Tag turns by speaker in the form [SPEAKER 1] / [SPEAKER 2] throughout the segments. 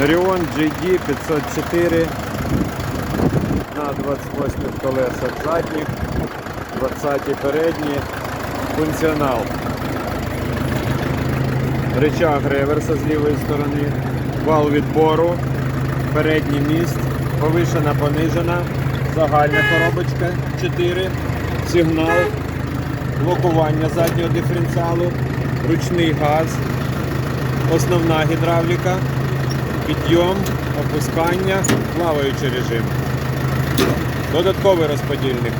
[SPEAKER 1] Orion GD 504 на 28 колесах задніх, 20 передні, функціонал. Рычаг реверса з лівої сторони, вал відбору, передній міст, повишена, понижена, загальна коробочка. 4, сигнал, блокування заднього диференціалу, ручний газ, основна гідравліка, підйом, опускання, плаваючий режим. Додатковий розподільник.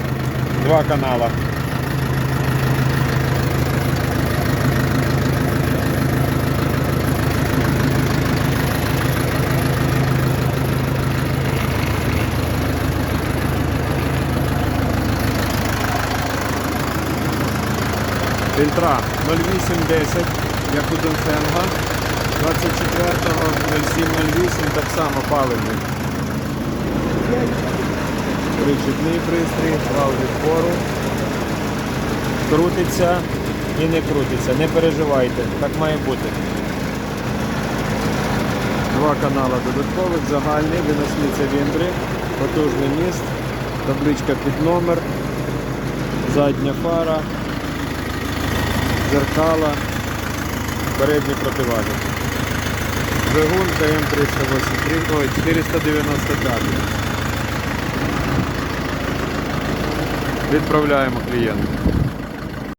[SPEAKER 1] Два канала. Фільтра 0810, як у Донфенга. 24.0708 так само паливний. Причіпний пристрій, вал відпору. Крутиться і не крутиться. Не переживайте, так має бути. Два канали додаткових, загальний, виносні циліндри, потужний міст, табличка під номер, задня фара, зеркала, передні противаги. Двигун ТМ-383, ой, 495. Відправляємо клієнту.